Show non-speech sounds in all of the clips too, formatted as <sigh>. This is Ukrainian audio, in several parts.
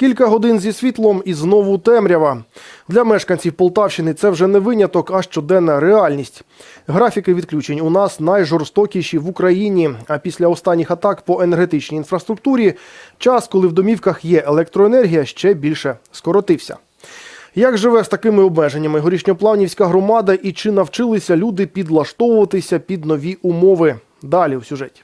Кілька годин зі світлом і знову темрява. Для мешканців Полтавщини це вже не виняток, а щоденна реальність. Графіки відключень у нас найжорстокіші в Україні. А після останніх атак по енергетичній інфраструктурі час, коли в домівках є електроенергія, ще більше скоротився. Як живе з такими обмеженнями горішньоплавнівська громада і чи навчилися люди підлаштовуватися під нові умови? Далі у сюжеті.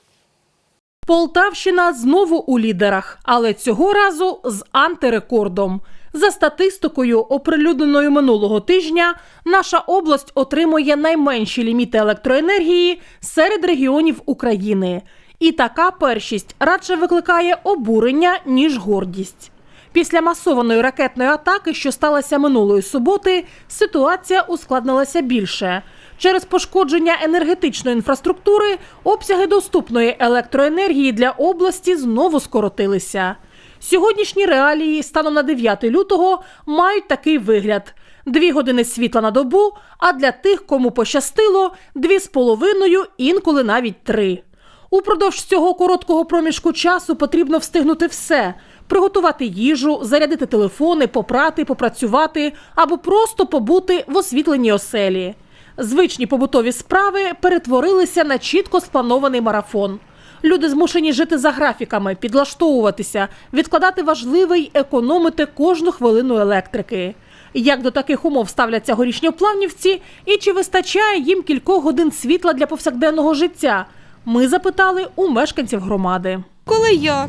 Полтавщина знову у лідерах, але цього разу з антирекордом. За статистикою, оприлюдненою минулого тижня, наша область отримує найменші ліміти електроенергії серед регіонів України. І така першість радше викликає обурення, ніж гордість. Після масованої ракетної атаки, що сталася минулої суботи, ситуація ускладнилася більше. Через пошкодження енергетичної інфраструктури обсяги доступної електроенергії для області знову скоротилися. Сьогоднішні реалії станом на 9 лютого мають такий вигляд: дві години світла на добу, а для тих, кому пощастило, дві з половиною, інколи навіть три. Упродовж цього короткого проміжку часу потрібно встигнути все: приготувати їжу, зарядити телефони, попрати, попрацювати або просто побути в освітленій оселі. Звичні побутові справи перетворилися на чітко спланований марафон. Люди змушені жити за графіками, підлаштовуватися, відкладати важливе й економити кожну хвилину електрики. Як до таких умов ставляться горішньоплавнівці і чи вистачає їм кількох годин світла для повсякденного життя? Ми запитали у мешканців громади. Коли як?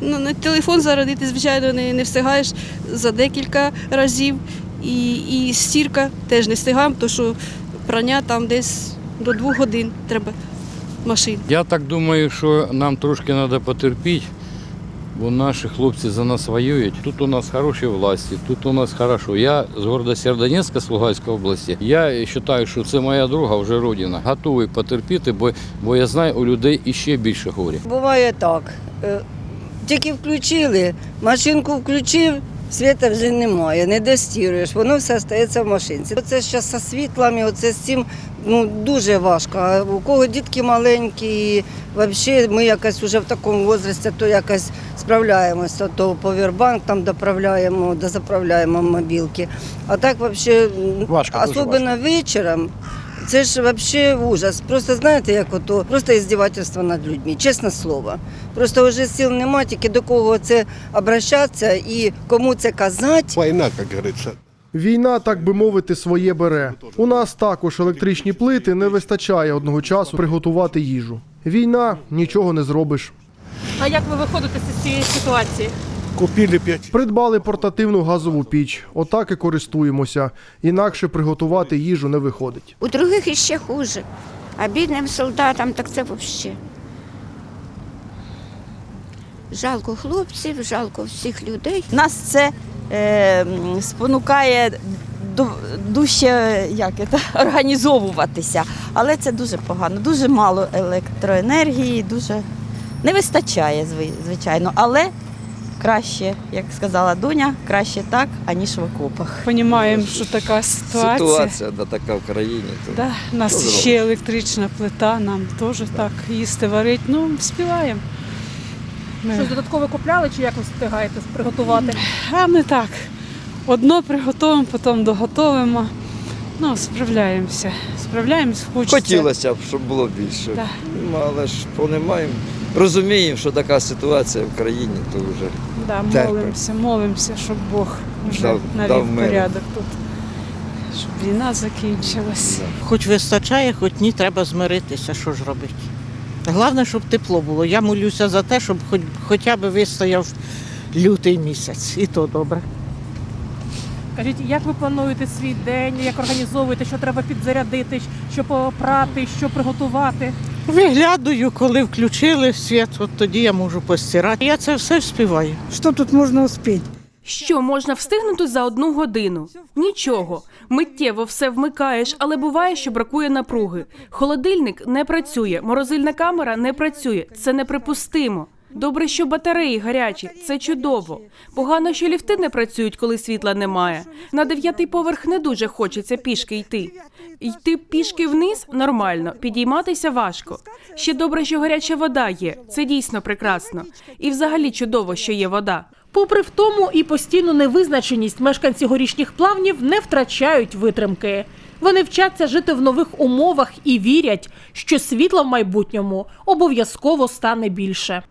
Ну, на телефон зарядити, звичайно, не, не встигаєш за декілька разів. І, і стірка теж не встигаємо, тому що прання там десь до двох годин треба машин. Я так думаю, що нам трошки треба потерпіти, бо наші хлопці за нас воюють. Тут у нас хороші власті, тут у нас хорошо. Я з города Сєрдонецька, з Луганської області. Я вважаю, що це моя друга вже родина. Готовий потерпіти, бо, бо я знаю, у людей іще більше горя. Буває так. е, Тільки включили, машинку включив, світа вже немає, не достіруєш, воно все стається в машинці. Оце зараз зі світлами, оце з цим ну, дуже важко. У кого дітки маленькі, і взагалі ми якось вже в такому віці, то якось справляємося, то повербанк там доправляємо, дозаправляємо мобілки. А так взагалі, особливо вечором, це ж взагалі ужас. Просто знаєте, як ото, просто іздівательство над людьми, чесне слово. Просто вже сил немає, тільки до кого це обращатися і кому це казати. Война, как говорится. Війна, так би мовити, своє бере. У нас також електричні плити не вистачає одного часу приготувати їжу. Війна нічого не зробиш. А як ви виходите з цієї ситуації? Купили пять. Придбали портативну газову піч, отак і користуємося. Інакше приготувати їжу не виходить. У других іще хуже. А бідним солдатам так це взагалі. Жалко хлопців, жалко всіх людей. Нас це е, спонукає ду- дужче як це, <laughs> організовуватися. Але це дуже погано. Дуже мало електроенергії, дуже не вистачає, звичайно. Але краще, як сказала Дуня, краще так, аніж в окопах. Понімаємо, що така ситуація. Ситуація да, така в країні. То... Да, у нас Що ще електрична плита, нам теж так їсти варить. Ну, співаємо. Ми, Щось додаткове купляли чи якось встигаєте приготувати? а ми так. Одно приготуємо, потім доготовимо. Ну, справляємося. Справляємось, хочеться. Хотілося б, щоб було більше. Да. Ну, але ж понімаємо. Розуміємо, що така ситуація в країні, то вже Да, терпимо. молимося, молимося, щоб Бог вже Дав- навів дав порядок тут. Щоб війна закінчилась. Хоч вистачає, хоч ні, треба змиритися, що ж робити. Головне, щоб тепло було. Я молюся за те, щоб хоч, хоча б вистояв лютий місяць, і то добре. Кажіть, як ви плануєте свій день, як організовуєте, що треба підзарядити, що попрати, що приготувати? Виглядаю, коли включили світ, от тоді я можу постирати. Я це все співаю. Що тут можна успіти? Що можна встигнути за одну годину? Нічого. Миттєво все вмикаєш, але буває, що бракує напруги. Холодильник не працює, морозильна камера не працює. Це неприпустимо. Добре, що батареї гарячі, це чудово. Погано, що ліфти не працюють, коли світла немає. На дев'ятий поверх не дуже хочеться пішки йти. Йти пішки вниз нормально, підійматися важко. Ще добре, що гаряча вода є. Це дійсно прекрасно. І взагалі чудово, що є вода. Попри втому і постійну невизначеність, мешканці горішніх плавнів не втрачають витримки. Вони вчаться жити в нових умовах і вірять, що світла в майбутньому обов'язково стане більше.